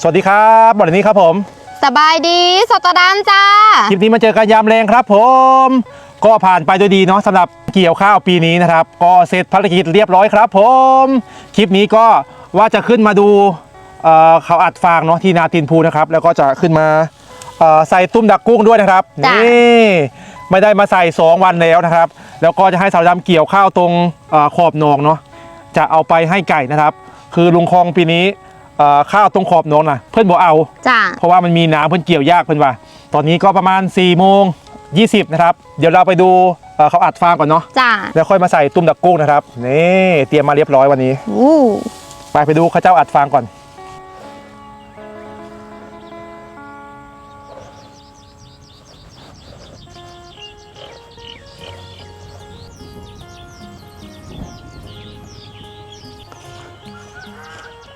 สวัสดีครับวันนี้ครับผม สบายดีสตดามจ้า คลิปนี้มาเจอกันยามแรงครับผม ก็ผ่านไปด้วยดีเนาะสำหรับเกี่ยวข้าวปีนี้นะครับ ก็เสร็จภารกิจเรียบร้อยครับผม คลิปนี้ก็ว่าจะขึ้นมาดูเอ่อเขาอัดฟางเนาะที่นาตินพูนะครับ แล้วก็จะขึ้นมาเอ่อใส่ตุ้มดักกุ้งด้วยนะครับ จ้ะ นี่ไม่ได้มาใส่ 2 วันแล้วนะครับ แล้วก็จะให้สาวดำเกี่ยวข้าวตรงเอ่อขอบหนองเนาะจะเอาไปให้ไก่นะครับ คือลุงคลองปีนี้ เอ่อข้าวตรงขอบหนองนะเพื่อนบอกเอา จ้า เพราะว่ามันมีน้ำเพิ่นเกี่ยวยากเพิ่นว่า ตอนนี้ก็ประมาณ4ี่โมงยีนะครับ เดี๋ยวเราไปดูเอ่อเขาอัดฟางก่อนเนาะจ้าแล้วค่อยมาใส่ตุ้มดักกุ้งนะครับนี่เตรียมมาเรียบร้อยวันนี้ อู้ไปไปดูเขาเจ้าอัดฟางก่อน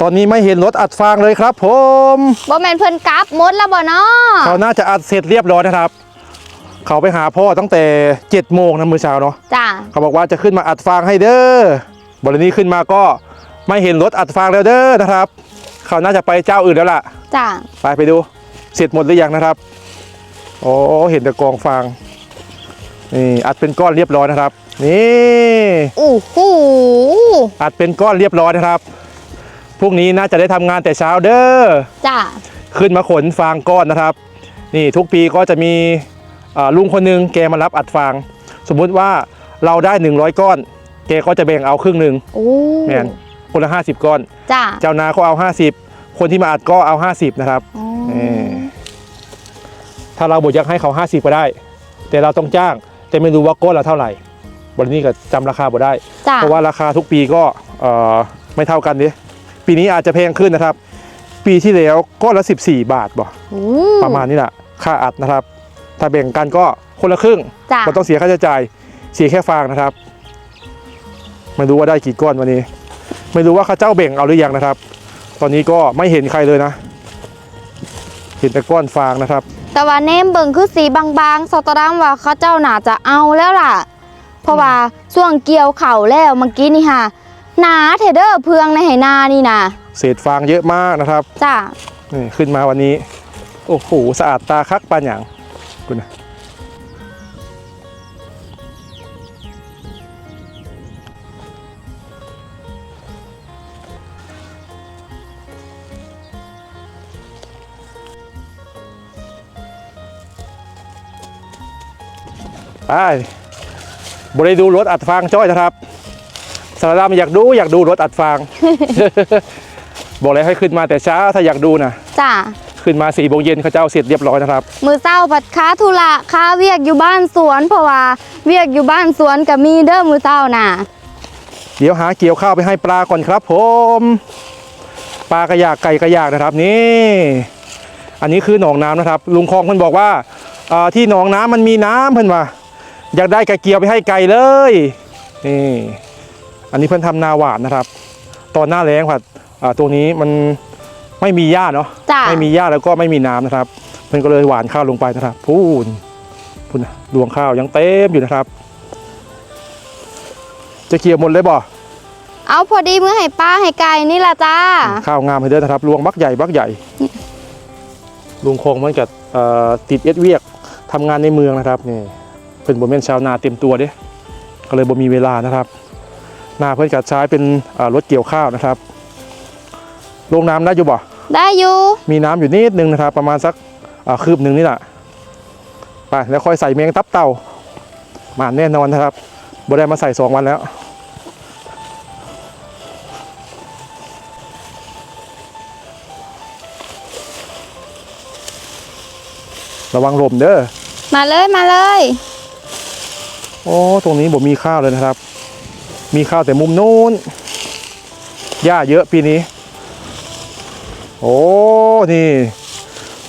ตอนนี้ไม่เห็นรถอัดฟางเลยครับผมบ่แมนเพิ่นกลับหมดแล้วบ่เนาะเขาน่าจะอัดเสร็จเรียบร้อยนะครับ เขาไปหาพ่อตั้งแต่7จ็ดโมงนะมื้อเช้าเนาะจ้าเขาบอกว่าจะขึ้นมาอัดฟางให้เด้อบรินี้ขึ้นมาก็ไม่เห็นรถอัดฟางแล้วเด้อนะครับ เขาน่าจะไปเจ้าอื่นแล้วล่ะจ้าไปไปดูเสร็จหมดหรือยังนะครับโอ้เห็นแต่กองฟางนี่อัดเป็นก้อนเรียบร้อยนะครับ นี่อู้หูอัดเป็นก้อนเรียบร้อยนะครับ พรุ่งนี้น่าจะได้ทำงานแต่เช้าเด้อ จ้าขึ้นมาขนฟางก้อนนะครับ นี่ทุกปีก็จะมีอ่าลุงคนหนึงแกมารับอัดฟาง สมมุติว่าเราได้ 100 ก้อน แกก็จะแบ่งเอาครึ่งหนึ่งโอ้แมนคนละ 50 ก้อน จ้าเจ้านาเขาเอา 50 คนที่มาอัดก็เอา 50 นะครับ อ๋อนี่ถ้าเราบดยักให้เขา 50 ก็ได้ แต่เราต้องจ้าง แต่ไม่รู้ว่าก้อนละเท่าไหร่ วันนี้ก็จำราคาบ่ได้ จ้าเพราะว่าราคาทุกปีก็เอ่อไม่เท่ากันดิ ปีนี้อาจจะแพงขึ้นนะครับ ปีที่แล้วก้อนละ 14 บาทบ่อู้ประมาณนี้แหละค่าอัดนะครับ ถ้าแบ่งกันก็คนละครึ่งจ้าเราต้องเสียค่าใช้จ่ายเสียแค่ฟางนะครับ ไม่รู้ว่าได้กี่ก้อนวันนี้ ไม่รู้ว่าเข้าเจ้าแบ่งเอาหรือยังนะครับ ตอนนี้ก็ไม่เห็นใครเลยนะ เห็นแต่ก้อนฟางนะครับ แต่ว่าเนมเบิ่งคือสีบางๆสตดามว่าเขาเจ้าน่าจะเอาแล้วล่ะ เพราะว่าช่วงเกี่ยวเข่าแล้วเมื่อกี้นี่ค่ะ หนาเทเดอร์เพืองในไหนานี่นะเศษฟางเยอะมากนะครับจ้านี่ขึ้นมาวันนี้ โอ้โหสะอาดตาคักปานอย่างคุณนะไปบริดูรถอัดฟางจ้อยนะครับ สารดามอยากดูอยากดูรถอัดฟาง บอกเลยให้ขึ้นมาแต่เช้าถ้าอยากดูนะจ้าขึ้นมาสี่โมงเย็นเขาจะเอาเสร็จเรียบร้อยนะครับ มือเศร้าผัดค้าธุระค้าเวียกอยู่บ้านสวนเพราะว่าเวียกอยู่บ้านสวนกับมีเด้อมือเศร้าน่ะ เดี๋ยวหาเกี่ยวข้าวไปให้ปลาก่อนครับ ผมปลากระยากไก่กระยากนะครับนี่ อันนี้คือหนองน้ำนะครับ ลุงคลองเพิ่นบอกว่าเอ่อที่หนองน้ำมันมีน้ำเพิ่นว่าอยากได้กระเกียวไปให้ไก่เลยนี่ อันนี้เพิ่นทำนาหวานนะครับ ตอนหน้าแล้งผัดอ่าตรงนี้มันไม่มีหญ้าเนาะจ้าไม่มีหญ้าแล้วก็ไม่มีน้ำนะครับเพิ่นก็เลยหวานข้าวลงไปนะครับพูนพูนนะรวงข้าวยังเต็มอยู่นะครับ จะเกี่ยวหมดเลยบ่เอาพอดีมือให้ป้าให้ไก่นี่ล่ะจ้า ข้าวงามให้เด้อนะครับรวงบักใหญ่บักใหญ่ลุงคงเหมันกับเอ่อติดเอ็ดเวียกทำงานในเมืองนะครับนี่เป็นบ่แม่นชาวนาเต็มตัวเด้ก็เลยบ่มีเวลานะครับ หน้าเพื่อนกัดใช้เป็นเอ่อรถเกี่ยวข้าวนะครับลงน้ำได้อยู่บ่ได้อยู่ มีน้ำอยู่นิดนึงนะครับ ประมาณสักอ่าคืบหนึ่งนี่แหละไปแล้วค่อยใส่แมงตับเต่ามาแน่นอนนะครับบ่ได้มาใส่สองวันแล้วระวังลมเด้อ มาเลยมาเลย โอ้ ตรงนี้ผมมีข้าวเลยนะครับ มีข้าวแต่มุมนู้น หญ้าเยอะปีนี้ โอ้ นี่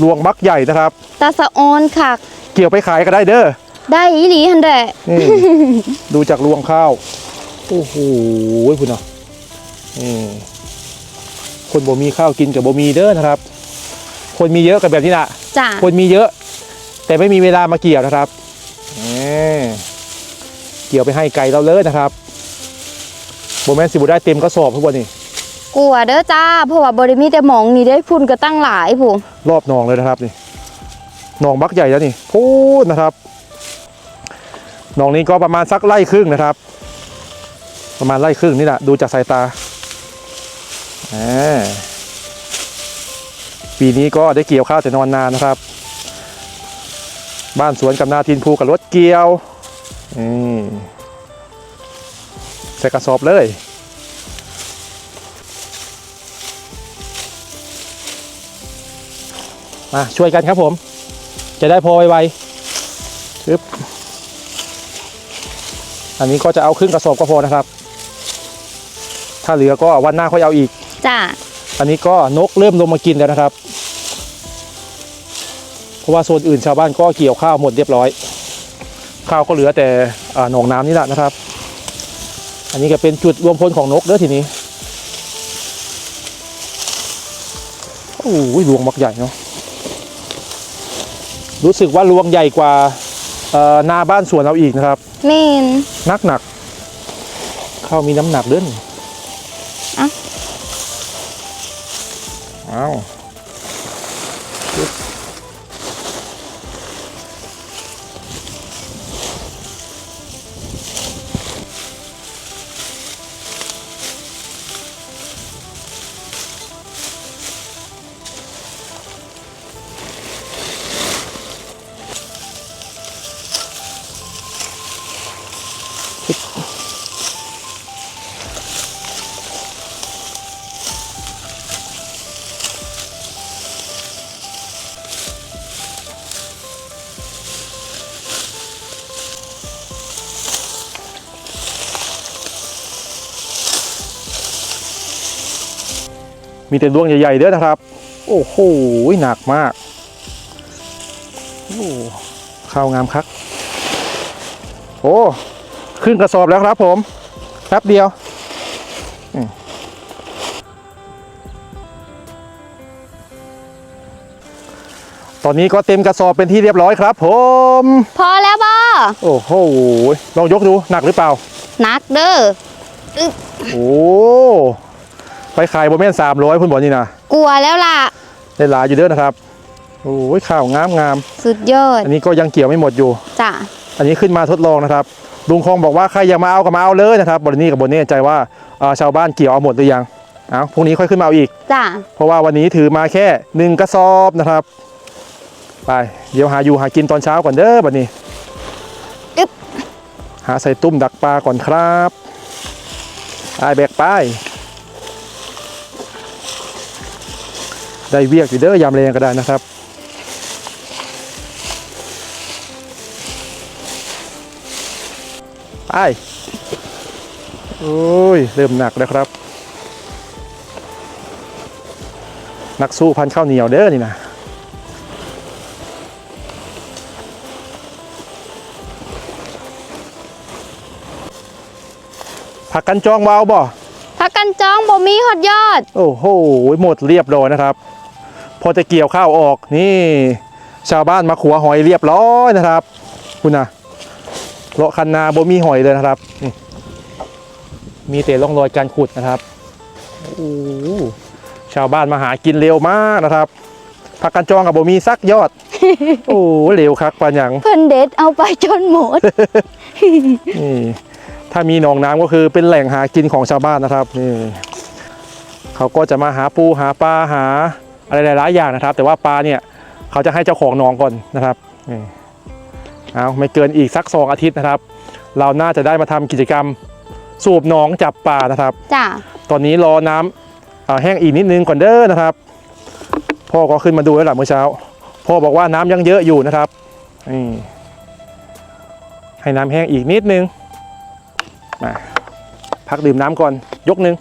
รวงบักใหญ่นะครับ ตาสะออนคักเกี่ยวไปขายก็ได้เด้อ ได้อีหลีหันแดะนี่ ดูจากรวงข้าว โอ้โหคุณเนาะนี่คนบ่มีข้าวกินกับบ่มีเด้อนะครับ คนมีเยอะกับแบบนี้นะจ้าคนมีเยอะ แต่ไม่มีเวลามาเกี่ยวนะครับนี่เกี่ยวไปให้ไก่เราเลยนะครับ โบแมนสิบุได้เต็มกระสอบทุกวันนี่กลัวเด้อจ้า เพราะว่าบริมีแต่หมองนี่ได้พุ่นก็ตั้งหลายผู้รอบหนองเลยนะครับนี่หนองบักใหญ่แล้วนี่พูดนะครับหนองนี้ก็ประมาณสักไร่ครึ่งนะครับ ประมาณไร่ครึ่งนี่แหละดูจากสายตาอ่าปีนี้ก็ได้เกี่ยวข้าวแต่นอนนานนะครับ บ้านสวนกับนาทินภูกับรถเกี่ยวนี่ใส่กระสอบเลยมาช่วยกันครับผม จะได้พอไวๆปึ๊บอันนี้ก็จะเอาครึ่งกระสอบก็พอนะครับ ถ้าเหลือก็วันหน้าค่อยเอาอีก จ้า อันนี้ก็นกเริ่มลงมากินแล้วนะครับ เพราะว่าโซนอื่นชาวบ้านก็เกี่ยวข้าวหมดเรียบร้อย ข้าวก็เหลือแต่อ่าหนองน้ำนี่แหละนะครับ อันนี้ก็เป็นจุดรวมพลของนกเด้อทีนี้ โอ้ยรวงมักใหญ่เนาะ รู้สึกว่ารวงใหญ่กว่าเอ่อนาบ้านสวนเราอีกนะครับเมนนักหนักข้าวมีน้ำหนักเด้นอะอ้าว มีแต่ดวงใหญ่ๆเด้อนะครับ โอ้โหหนักมากโอ้ข้าวงามคักโอ้ขึ้นกระสอบแล้วครับผมแป๊บเดียวอืมตอนนี้ก็เต็มกระสอบเป็นที่เรียบร้อยครับผม พอแล้วบ่โอ้โหลองยกดูหนักหรือเปล่านักเด้อโอ้ ไปขายบนแม่นสามร้อยพุ่นบอกนี่นะกลัวแล้วล่ะได้หลายอยู่เด้อนะครับโอ้ยข้าวงามงามสุดยอดอันนี้ก็ยังเกี่ยวไม่หมดอยู่จ้าอันนี้ขึ้นมาทดลองนะครับลุงคงบอกว่าใครอยากมาเอาก็มาเอาเลยนะครับบนนี้กับบนนี้ใจว่าเอ่อชาวบ้านเกี่ยวเอาหมดหรือยังเอาพรุ่งนี้ค่อยขึ้นมาเอาอีกจ้าเพราะว่าวันนี้ถือมาแค่หนึ่งกระสอบนะครับ ไปเดี๋ยวหาอยู่หากินตอนเช้าก่อนเด้อบัดนี้อึ๊บหาใส่ตุ้มดักปลาก่อนครับไปแบกไป ได้เวียกอยู่เด้อยามแรงก็ได้นะครับไปโอ้ย เริ่มหนักแล้วครับ นักสู้พันข้าวเหนียวเด้อนี่นะผักกันจองวาวบ่พักกันจ้องบ่มีฮอดยอด โอ้โห หมดเรียบร้อยนะครับ พอจะเกี่ยวข้าวออกนี่ชาวบ้านมาขัวหอยเรียบร้อยนะครับ คุณนะเลาะคันนาบ่มีหอยเลยนะครับนี่มีแต่ร่องรอยการขุดนะครับโอ้โหชาวบ้านมาหากินเร็วมากนะครับผักกันจองกับบ่มีซักยอด โอ้เร็วคักปานหยังเพิ่นเด็ดเอาไปจนหมดนี่ถ้ามีหนองน้ำก็คือเป็นแหล่งหากินของชาวบ้านนะครับนี่เขาก็จะมาหาปูหาปลาหา อะไรหลายๆอย่างนะครับ แต่ว่าปลาเนี่ยเขาจะให้เจ้าของหนองก่อนนะครับนี่เอาไม่เกินอีกสักสองอาทิตย์นะครับ เราน่าจะได้มาทำกิจกรรมสูบหนองจับปลานะครับจ้าตอนนี้รอน้ำเอ่อแห้งอีกนิดนึงก่อนเด้อนะครับ พ่อก็ขึ้นมาดูแล้วหลังเมื่อเช้า พ่อบอกว่าน้ำยังเยอะอยู่นะครับนี่ให้น้ำแห้งอีกนิดนึงมาพักดื่มน้ำก่อนยกหนึ่ง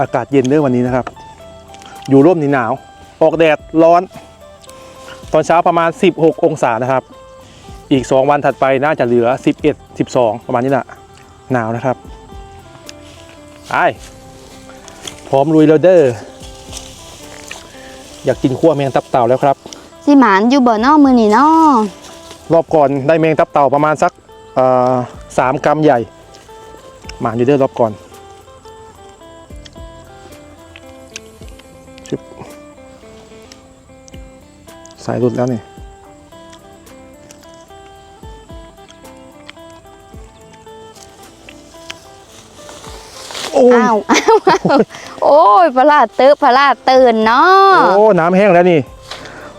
อากาศเย็นเด้อวันนี้นะครับ อยู่ร่มนี่หนาว ออกแดดร้อน ตอนเช้าประมาณ 16 องศานะครับ อีก 2 วันถัดไปน่าจะเหลือ 11 12 ประมาณนี้แหละหนาวนะครับไปพร้อมลุยแล้วเด้ออยากกินขั้วแมงตับเต่าแล้วครับสสิหมานอยู่บ่เนอมือนี่เนอรอบก่อนได้แมงตับเต่าประมาณสักเอ่อสามกรัมใหญ่ หมาอยู่เด้อรอบก่อน สายหลุดแล้วนี่โอ้ยอ้าวอ้าวอ้าวโอ้ยพระลาดเตื้อพระลาดตื่นเนาะโอ้น้ำแห้งแล้วนี่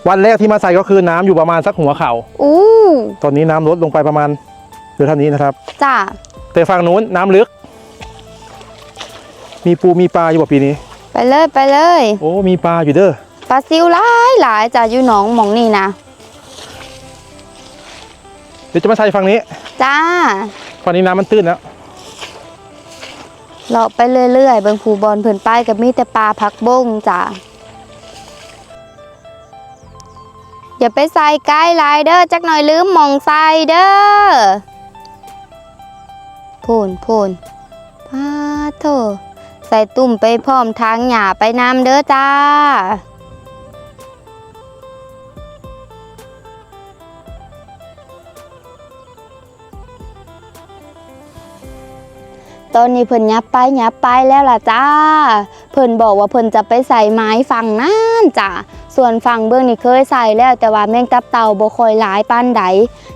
วันแรกที่มาใส่ก็คือน้ำอยู่ประมาณสักหัวเข่าอู้ตอนนี้น้ำลดลงไปประมาณเหลือเท่านี้นะครับจ้าแต่ฝั่งนู้นน้ำลึก มีปูมีปลาอยู่บ่ปีนี้ ไปเลยไปเลย โอ้มีปลาอยู่เด้อ ปลาซิวหลายหลายจ้าอยู่หนองหมองนี่นะเดี๋ยวจะมาใส่ฝั่งนี้จ้าฝั่งนี้น้ำมันตื้นแล้วเลาะไปเรื่อยๆเบิ่งผูบอลเพิ่นไปกับมีแต่ปลาพักบงจ้าอย่าไปใส่ใกล้หลายเด้อจักหน่อยลืมหมองใส่เด้อพูนพูนพาโถใส่ตุ่มไปพร้อมทางหญ้าไปน้ำเด้อจ้า ตอนนี้เพิ่นยับไปยับไปแล้วล่ะจ้า เพิ่นบอกว่าเพิ่นจะไปใส่ไม้ฝั่งนั่นจ้าส่วนฝั่งเบื้องนี่เคยใส่แล้วแต่ว่าแมงตับเต่าบ่คอยหลายปานใด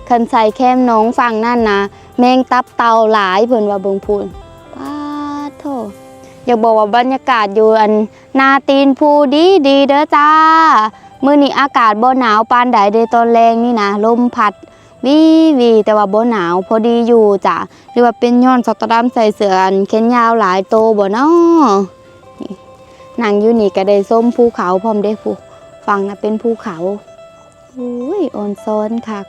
คันใส่แค่มน้องฝั่งนั่นนะแมงตับเต่าหลายเพิ่นว่าเบิ่งพูนป้าโทอยากบอกว่าบรรยากาศอยู่อันนาตีนภูดีดีเด้อจ้ามื้อนี้อากาศบ่หนาวปานใดเดยตอนแรงนี่นะลมพัด วีวีแต่ว่าบ่หนาวพอดีอยู่จ้ะหรือว่าเป็นย้อนสตอดัมใส่เสื้ออันแขนยาวหลายโตบ่เนาะนั่งอยู่นี่ก็ได้ส้มภูเขาพร้อมได้ภูฟังนะเป็นภูเขาอุ้ยออนซ้อนคัก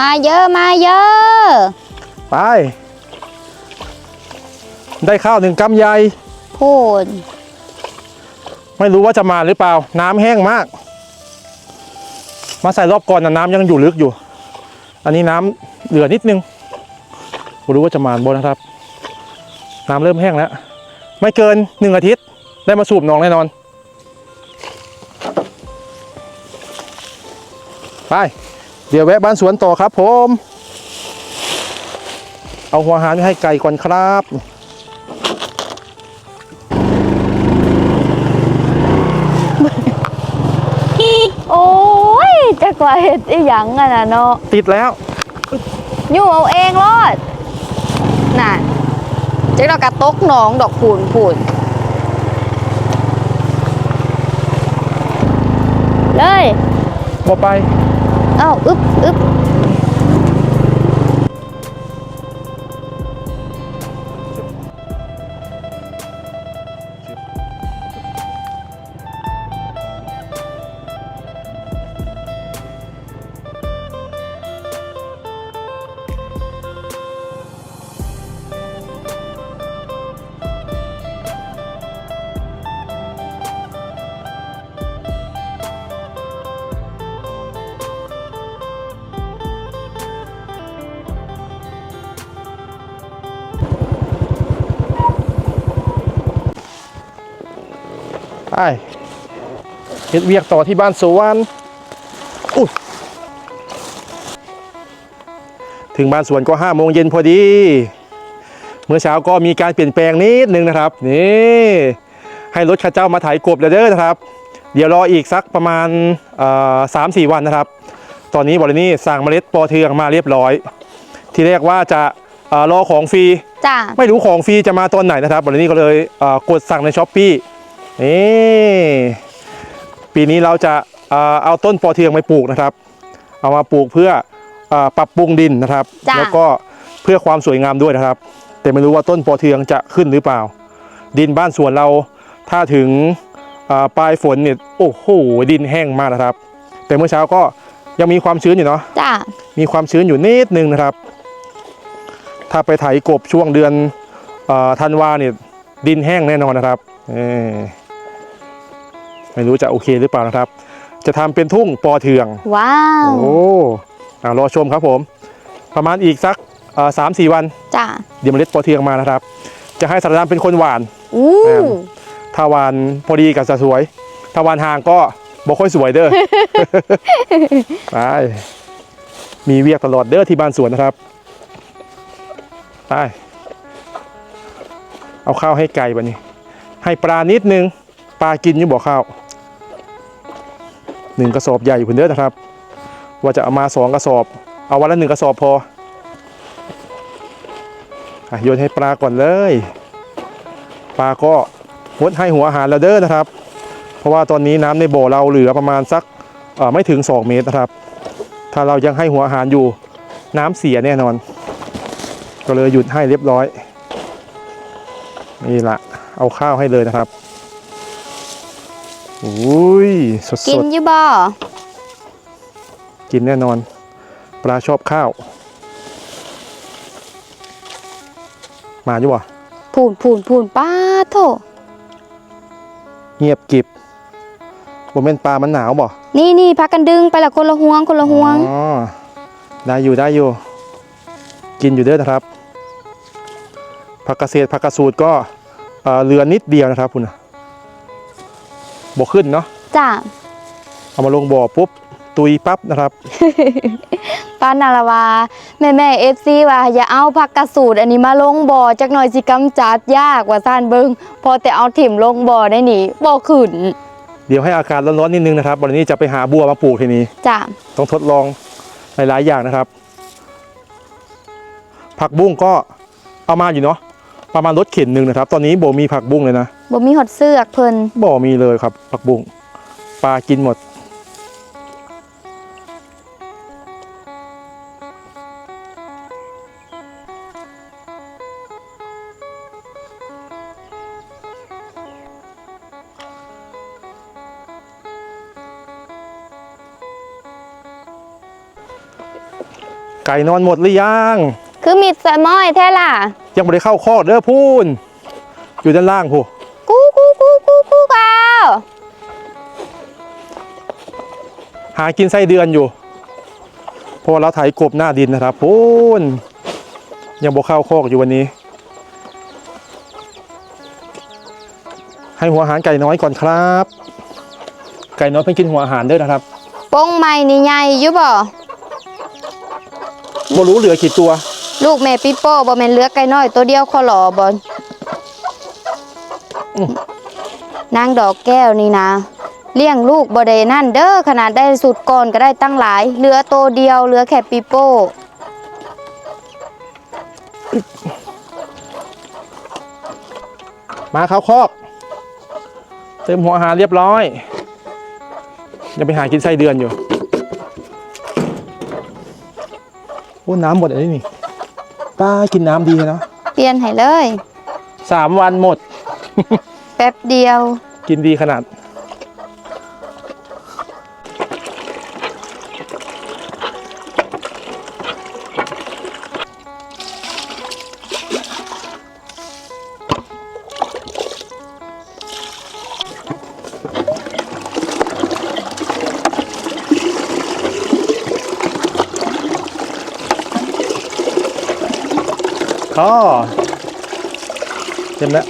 มาเยอะมาเยอะ ไป ได้ข้าวหนึ่งกำใหญ่พูนไม่รู้ว่าจะมาหรือเปล่า น้ำแห้งมาก มาใส่รอบก่อนนะน้ำยังอยู่ลึกอยู่ อันนี้น้ำเหลือนิดนึงไม่รู้ว่าจะมาบนนะครับ น้ำเริ่มแห้งแล้ว ไม่เกินหนึ่งอาทิตย์ ได้มาสูบหนองแน่นอน ไป เดี๋ยวแวะบ้านสวนต่อครับผม เอาหัวหารไปให้ไก่ก่อนครับโอ้ยจะกว่าเห็ดอีหยังอะนะเนาะติดแล้ว อยู่เอาเองรอดน่ะเจ๊ดอกกระตกหนองดอกพูนพูนเลยบอไปเอ้าวอึ๊บอึ๊บ เฮ็ดเวียกต่อที่บ้านสวนอุ๊ยถึงบ้านสวนก็ห้าโมงเย็นพอดี เมื่อเช้าก็มีการเปลี่ยนแปลงนิดนึงนะครับนี่ให้รถข้าเจ้ามาไถกบแล้วเด้อนะครับ เดี๋ยวรออีกสักประมาณสามสี่วันนะครับ ตอนนี้บรินี่สั่งเมล็ดปอเทืองมาเรียบร้อย ที่แรกว่าจะเอ่อรอของฟรีจ้าไม่รู้ของฟรีจะมาตอนไหนนะครับวันนี้ก็เลยเอ่อกดสั่งในช้อปปีนี่ ปีนี้เราจะเอ่อเอาต้นปอเทืองไปปลูกนะครับ เอามาปลูกเพื่อเออปรับปรุงดินนะครับจ้ะแล้วก็เพื่อความสวยงามด้วยนะครับ แต่ไม่รู้ว่าต้นปอเทืองจะขึ้นหรือเปล่า ดินบ้านสวนเราถ้าถึงอ่าปลายฝนเนี่ยโอ้โหดินแห้งมากนะครับ แต่เมื่อเช้าก็ยังมีความชื้นอยู่เนาะจ้ามีความชื้นอยู่นิดนึงนะครับ ถ้าไปไถกบช่วงเดือนเออธันวาเนี่ยดินแห้งแน่นอนนะครับเอ่อ ไม่รู้จะโอเคหรือเปล่านะครับ จะทำเป็นทุ่งปอเทือง ว้าวโอ้อ่ารอชมครับผม ประมาณอีกสักสามสี่วันจ้าเดี๋ยวเมล็ดปอเทืองมานะครับ จะให้สารดำเป็นคนหวานอู้แม่มถ้าหวานพอดีกับจะสวย ถ้าหวานห่างก็บ่ค่อยสวยเด้อไปมีเวียกตลอดเด้อที่บ้านสวนนะครับไปเอาข้าวให้ไก่บันนี้ ให้ปลานิดนึง ปลากินอยังบอข้าวหนึ่งกระสอบใหญ่เพุ่นเด้อนะครับ ว่าจะเอามาสองกระสอบ เอาวันละหนึ่งกระสอบพออโยนให้ปลาก่อนเลย ปลาก็งดให้หัวอาหารแล้วเด้อนะครับ เพราะว่าตอนนี้น้ำในบ่อเราเหลือประมาณสักไม่ถึง 2 เมตรนะครับ ถ้าเรายังให้หัวอาหารอยู่น้ำเสียแน่นอน ก็เลยหยุดให้เรียบร้อย นี่ละเอาข้าวให้เลยนะครับ อุ้ยสกินดอยู่บ่ๆกินแน่นอน ปลาชอบข้าว มาอยู่วะพูนพูนพูนป้าโถเงียบกิบผมเป็นปลามันหนาวบ่นี่นี่พักกันดึงไปละคนละห่วงคนละห่วงอ๋อได้อยู่ได้อยู่ กินอยู่เด้อนะครับผักเกษตรผักกระสูตรก็เอ่อเรือนิดเดียวนะครับคุณน่ะ บ่ขึ้นเนาะจ้าเอามาลงบ่อปุ๊บตุยปั๊บนะครับป้านาราวาแม่แม่เอฟซีว่าอย่าเอาผักกระสูดอันนี้มาลงบ่อจักหน่อยสิกำจัดยากว่าซ่านเบิงพอแต่เอาถิ่มลงบ่อได้นี่บ่ขึ้น เดี๋ยวให้อากาศร้อนๆนิดนึงนะครับวันนี้จะไปหาบัวมาปลูกทีนี้จ้าต้องทดลองหลายๆอย่างนะครับ ผักบุ้งก็เอามาอยู่เนาะ ประมาณรถเข็นหนึ่งนะครับ ตอนนี้โบมีผักบุ้งเลยนะบ่มีหดเสือกเพิ่นบ่มีเลยครับ ผักบุ้งปลากินหมด ไก่นอนหมดหรือยัง คือมีดใส่ม้อยแท้ล่ะ ยังไม่ได้เข้าคอกเด้อพูนอยู่ด้านล่างพูกูกูกูกูกูกาวหากินไส้เดือนอยู่เพราะว่าเราไถกบหน้าดินนะครับพูนยังบ่เข้าคอกอยู่วันนี้ ให้หัวอาหารไก่น้อยก่อนครับ ไก่น้อยเพิ่งกินหัวอาหารเด้อนะครับปงใหม่นี่ใหญ่อยู่บ่บ่รู้เหลือกี่ตัว ลูกแม่ปิโป้บ่แม่นเหลือไก่น้อย ตัวเดียวขอหลอบ่อื้อนางดอกแก้วนี่นะ เลี้ยงลูกบ่ได้นั่นเด้อขนาดได้สุดก่อนก็ได้ตั้งหลายเหลือตัวเดียวเหลือแค่ปิโป้มาเข้าคอกเติมหัวอาหารเรียบร้อยยังไปหากินไส้เดือนอยู่โอ้น้ำหมดอันนี้นี่ ป้ากินน้ำดีเนาะเปลี่ยนให้เลย สามวันหมด แป๊บเดียว กินดีขนาด เต็มแล้ว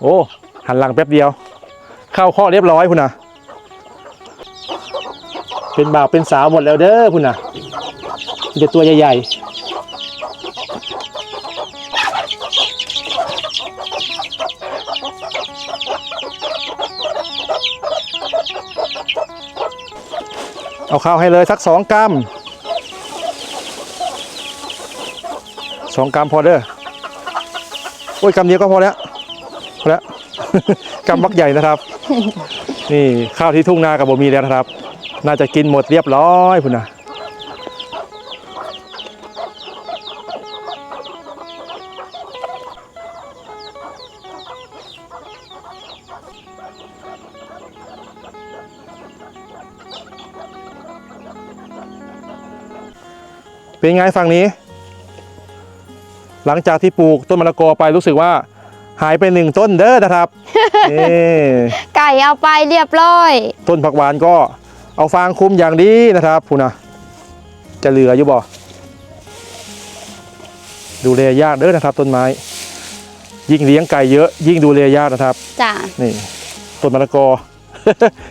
โอ้ หันหลังแป๊บเดียว เข้าข้อเรียบร้อยคุณนะเป็นบ่าวเป็นสาวหมดแล้วเด้อคุณนะมีแต่ตัวใหญ่ๆ เอาข้าวให้เลยสักสองกรัมสองกรัมพอเด้อโอ้ยกำเดียวก็พอแล้วพอแล้วกำบักใหญ่นะครับ นี่ข้าวที่ทุ่งนากับบ่มีแล้วนะครับ น่าจะกินหมดเรียบร้อยพุ่นนะ เป็นไงฝั่งนี้ หลังจากที่ปลูกต้นมะละกอไปรู้สึกว่า หายไปหนึ่งต้นเด้อนะครับนี่ไก่เอาไปเรียบร้อย ต้นผักหวานก็เอาฟางคลุมอย่างดีนะครับพูนะจะเหลืออยู่บ่ดูแลยากเด้อนะครับ ต้นไม้ ยิ่งเลี้ยงไก่เยอะ ยิ่งดูแลยากนะครับจ้ะนี่ต้นมะละกอ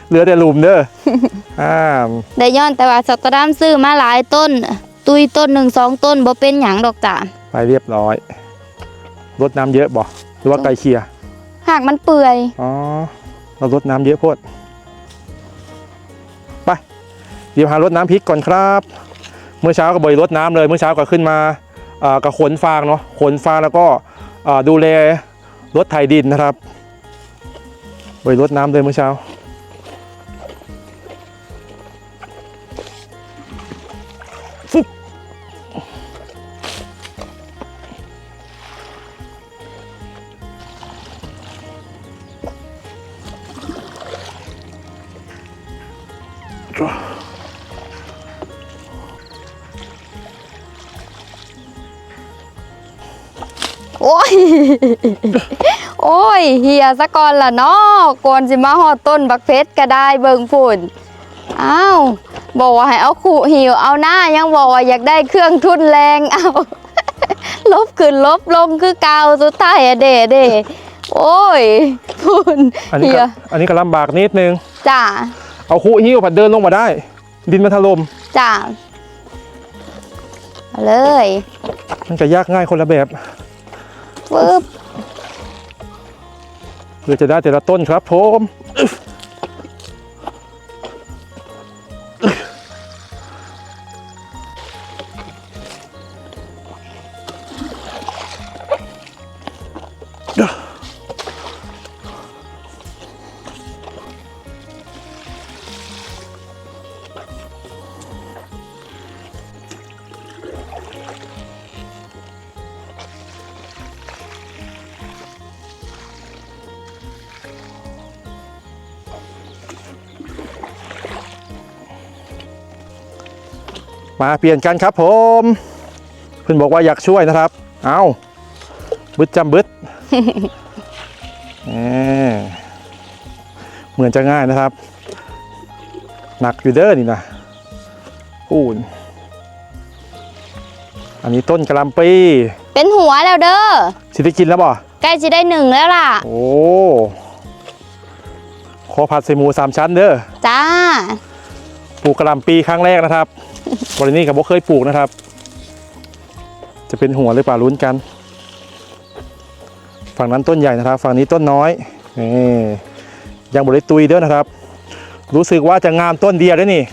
เหลือแต่หลุมเด้ออ่าได้ย้อนแต่ว่าสัตว์ดำซื้อมาหลายต้น ตุยต้นหนึ่งสองต้นบ่เป็นหยังดอกจ้ะไปเรียบร้อยรดน้ำเยอะบ่หรือว่าไก่เคลียร์หากมันเปื่อยอ๋อเรารดน้ำเยอะโพดไปเดี๋ยวหารดน้ำพริกก่อนครับ เมื่อเช้าก็บริรดน้ำเลยเมื่อเช้าก็ขึ้นมาเอ่อกับขนฟางเนาะขนฟางแล้วก็เอ่อดูแลรถไถดินนะครับบริรดน้ำเลยเมื่อเช้า ฟึบโอ้ยโอ้ยเหียซะก่อนล่ะเนาะก่อนสิมาฮอดต้นบักเพชรก็ได้เบิ่งฝุ่นอ้าวบอกว่าให้เอาขู่หิวเอาหน้ายังบอกว่าอยากได้เครื่องทุนแรงเอาลบขึ้นลบลงคือเกาวสุดท้ายอะเดเดโอ้ยฝุ่นอันนี้เหีก็ยอันนี้ก็ลำบากนิดนึง จ้าเอาคู่หิ้วผัดเดินลงมาได้ ดินมันถล่มจ้าเอาเลยมันก็ยากง่ายคนละแบบปึ๊บ เพื่อจะได้แต่ละต้นครับผม มาเปลี่ยนกันครับผมเพื่อนบอกว่าอยากช่วยนะครับ เอาบึดจำบึดแหมเหมือนจะง่ายนะครับ หนักอยู่เด้อนี่นะปูนอันนี้ต้นกระหลำปี เป็นหัวแล้วเด้อสิได้กินแล้วบ่ใกล้จะได้หนึ่งแล้วล่ะ โอ้ขอผัดใส่หมูสามชั้นเด้อ จ้า ปลูกกระหล่ำปีครั้งแรกนะครับ บรินี้กับโบเคยปลูกนะครับ จะเป็นหัวหรือเปล่าลุ้นกัน ฝั่งนั้นต้นใหญ่นะครับ ฝั่งนี้ต้นน้อยนี่ยังบริตุยเด้อนะครับ รู้สึกว่าจะงามต้นเดียวด้วยนี่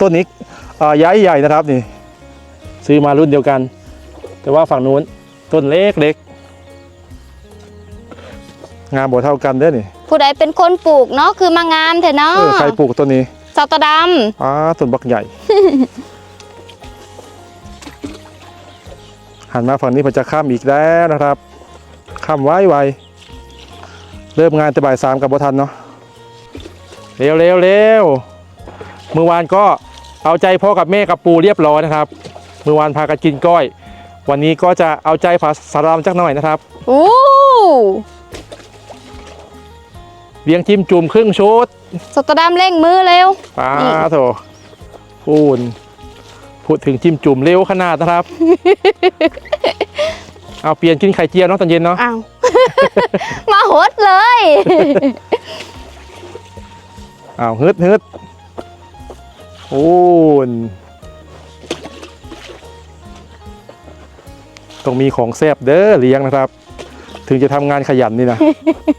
ต้นนี้เอ่อย้ายใหญ่นะครับนี่ ซื้อมารุ่นเดียวกัน แต่ว่าฝั่งนู้นต้นเล็กเล็กงามบ่เท่ากันเด้อนี่ ผู้ใดเป็นคนปลูกเนาะคือมางามเถอะเนาะเออใครปลูกต้นนี้ สัตว์ดอ่าต้นบักใหญ่ หันมาฝั่งนี้ผมจะข้ามอีกแล้วนะครับข้ามไว้ไวเริ่มงานแต่บ่ายสามกับบทันเนาะเร็วเร็วเร็วเมื่อวานก็เอาใจพ่อกับแม่กับปูเรียบร้อยนะครับเมื่อวานพากันกินก้อย วันนี้ก็จะเอาใจผาสารามจักหน่อยนะครับำอู้เลี้ยงจิ้มจุ่มครึ่งชุด สัตว์ดำเร่งมือเร็วป้าโถพูนพูดถึงจิ้มจุ่มเร็วขนาดนะครับ เอาเปลี่ยนกินไข่เจียวเนาะตอนเย็นเนาะอ้าวมาหดเลยอ้าวฮึดฮึดพูนต้องมีของแซบเด้อเลี้ยงนะครับ ถึงจะทำงานขยันนี่นะ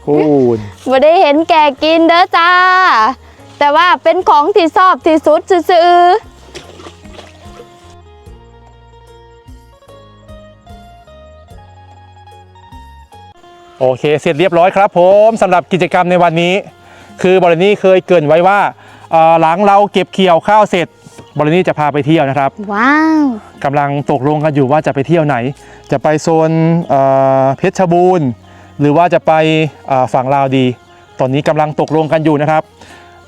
พูนบ่ได้เห็นแก่กินเด้อจ้า แต่ว่าเป็นของที่ชอบที่สุดซื่อโอเค เสร็จเรียบร้อยครับผมสำหรับกิจกรรมในวันนี้ คือบรินี้เคยเกรินไว้ว่าเอ่อหลังเราเก็บเกี่ยวข้าวเสร็จ บรินี่จะพาไปเที่ยวนะครับว้าวกำลังตกลงกันอยู่ว่าจะไปเที่ยวไหน จะไปโซนเอ่อเพชรบูรณ์ หรือว่าจะไปเอ่อฝั่งลาวดี ตอนนี้กำลังตกลงกันอยู่นะครับ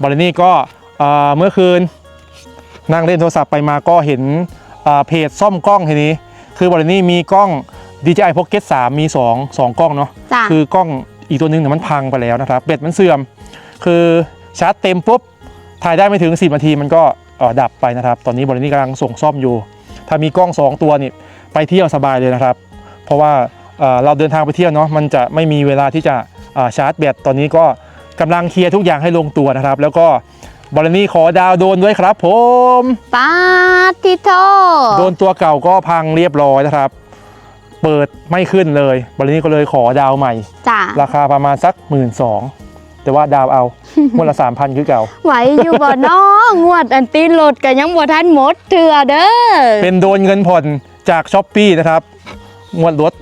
บรินี่ก็เอ่อเมื่อคืนนั่งเล่นโทรศัพท์ไปมาก็เห็นเอ่อเพจซ่อมกล้องทีนี้ คือบรินี่มีกล้อง DJI Pocket 3 มี 2 2 กล้องเนาะ จ้ะคือกล้องอีกตัวหนึงเนี่ยมันพังไปแล้วนะครับแบตมันเสื่อม คือชาร์จเต็มปุ๊บถ่ายได้ไม่ถึง 10นาทีมันก็เอ่อ ดับไปนะครับ ตอนนี้บริษัทนี้กำลังส่งซ่อมอยู่ ถ้ามีกล้อง 2 ตัวนี่ไปเที่ยวสบายเลยนะครับ เพราะว่าเอ่อเราเดินทางไปเที่ยวเนาะมันจะไม่มีเวลาที่จะเอ่อชาร์จแบตตอนนี้ก็กำลังเคลียร์ทุกอย่างให้ลงตัวนะครับ แล้วก็บริษัทนี้ขอดาวโดนด้วยครับ ผมปาติโทโดนตัวเก่าก็พังเรียบร้อยนะครับ เปิดไม่ขึ้นเลยบริษัทนี้ก็เลยขอดาวใหม่จ้ะราคาประมาณสักหมื่นสอง แต่ว่าดาวเอางวดละสามพันคือเก่า ไหวอยู่บ่น้องงวดอันตีนรถกันยังบ่ทันหมดเถื่อเด้อ เป็นโดนเงินผ่อนจากช้อปปีนะครับงวดรถ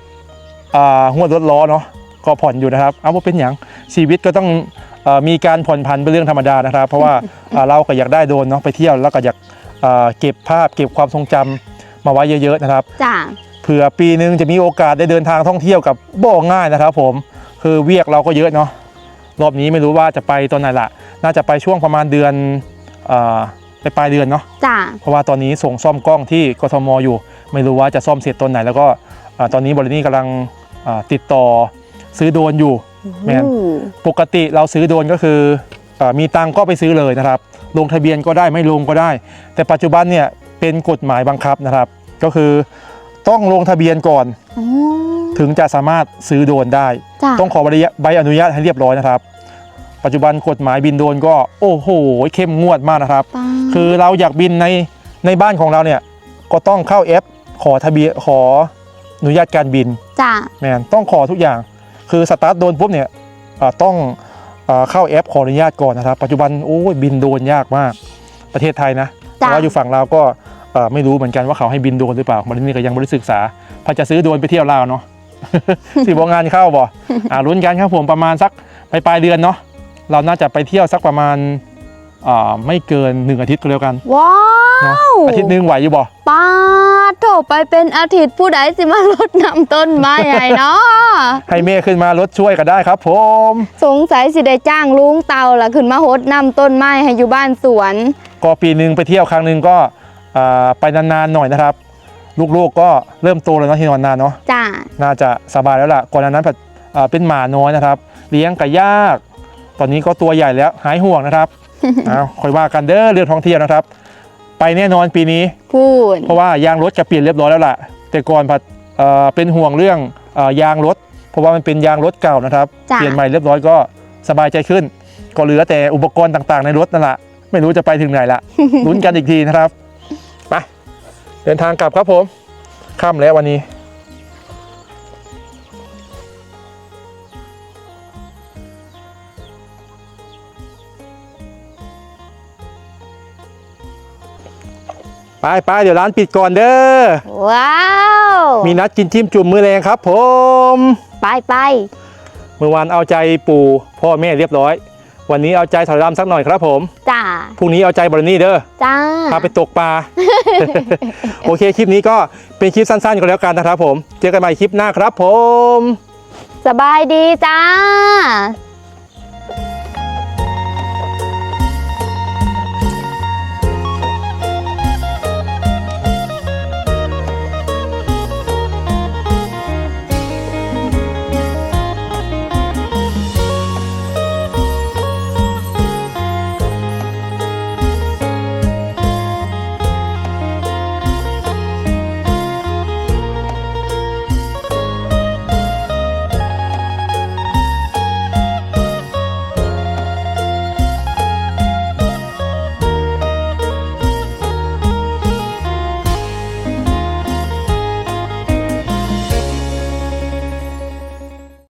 อ่างวดรถล้อเนาะก็ผ่อนอยู่นะครับ เอาว่าเป็นอย่างชีวิตก็ต้องเออมีการผ่อนผันเป็นเรื่องธรรมดานะครับ เพราะว่าอ่าเราก็อยากได้โดนเนาะไปเที่ยวแล้วก็อยากเอ่อเก็บภาพเก็บความทรงจำมาไว้เยอะๆนะครับจ้ะเผื่อปีนึงจะมีโอกาสได้เดินทางท่องเที่ยวกับบ่ง่ายนะครับ ผมคือเวียกเราก็เยอะเนาะ รอบนี้ไม่รู้ว่าจะไปตอนไหนละน่าจะไปช่วงประมาณเดือนเอ่อไปปลายเดือนเนาะจ้ะเพราะว่าตอนนี้ส่งซ่อมกล้องที่กทมอยู่ ไม่รู้ว่าจะซ่อมเสร็จตอนไหน แล้วก็อ่าตอนนี้บริษัทกำลังอ่าติดต่อซื้อโดรนอยู่แม่นอู้ปกติเราซื้อโดรนก็คืออามีตังค์ก็ไปซื้อเลยนะครับ ลงทะเบียนก็ได้ไม่ลงก็ได้ แต่ปัจจุบันเนี่ยเป็นกฎหมายบังคับนะครับ ก็คือ ต้องลงทะเบียนก่อน อ๋อ ถึงจะสามารถซื้อโดรนได้ จ้ะ ต้องขอใบอนุญาตใบอนุญาตให้เรียบร้อยนะครับ ปัจจุบันกฎหมายบินโดรนก็โอ้โหเข้มงวดมากนะครับปาคือเราอยากบินในในบ้านของเราเนี่ยก็ต้องเข้าแอปขอทะเบียนขออนุญาตการบินจ้ะแมนต้องขอทุกอย่าง คือสตาร์ทโดรนปุ๊บเนี่ยเอ่อต้องเอ่อเข้าแอปขออนุญาตก่อนนะครับ ปัจจุบันโอ้ยบินโดรนยากมากประเทศไทยนะแต่จ้ะว่าอยู่ฝั่งเราวก็เอ่อ ไม่รู้เหมือนกันว่าเขาให้บินโดรนหรือเปล่ามันนี่ก็ยังไม่ได้ศึกษาพอจะซื้อโดรนไปเที่ยวลาวเนาะสิบงานเข้าบ่อ่าลุ้นกันครับผมประมาณสักปลายปลายๆเดือนเนาะเราน่าจะไปเที่ยวสักประมาณอ่าไม่เกินหนึ่งอาทิตย์ก็แล้วกัน ว้านะวอาทิตย์หนึงไหวอยู่บ่ปาโถไปเป็นอาทิตย์ผู้ใดสิมารดน้ำต้นไม้ให้เนาะให้เมฆขึ้นมารถช่วยก็ได้ครับ ผม สงสัยสิได้จ้างลุงเตาล่ะขึ้นมาหดน้ำต้นไม้ให้อยู่บ้านสวน ก็ปีหนึ่งไปเที่ยวครั้งหนึ่งก็อ่า ไปนานๆหน่อยนะครับ ลูกๆก็เริ่มโตแล้วเนาะที่นอนนานเนาะจ้ะน่าจะสบายแล้วล่ะก่อนหนานั้นแบบอ่าเป็นหมาน้อยนะครับ เลี้ยงก็ยาก ตอนนี้ก็ตัวใหญ่แล้วหายห่วงนะครับเอาคอยว่ากันเด้อเรื่องท่องเที่ยวนะครับ ไปแน่นอนปีนี้พูดเพราะว่ายางรถจะเปลี่ยนเรียบร้อยแล้วล่ะ แต่ก่อนผัดเอ่อเป็นห่วงเรื่องเอ่อยางรถ เพราะว่ามันเป็นยางรถเก่านะครับจ้ะเปลี่ยนใหม่เรียบร้อยก็สบายใจขึ้น ก็เหลือแต่อุปกรณ์ต่างๆ ในรถนั่นแหละไม่รู้จะไปถึงไหนละลุ้นกันอีกทีนะครับไป เดินทางกลับครับผมค่ำแล้ววันนี้ไปไปเดี๋ยวร้านปิดก่อนเด้อ ว้าว มีนัดกินจิ้มจุ่มมือแรงครับผม ไปไป เมื่อวานเอาใจปู่พ่อแม่เรียบร้อย วันนี้เอาใจถอยรำสักหน่อยครับผม จ้าพรุ่งนี้เอาใจบรนี่เด้อ จ้าพาไปตกปลา โอเค คลิปนี้ก็เป็นคลิปสั้นๆก็แล้วกันนะครับผม เจอกันใหม่คลิปหน้าครับผม สบายดีจ้า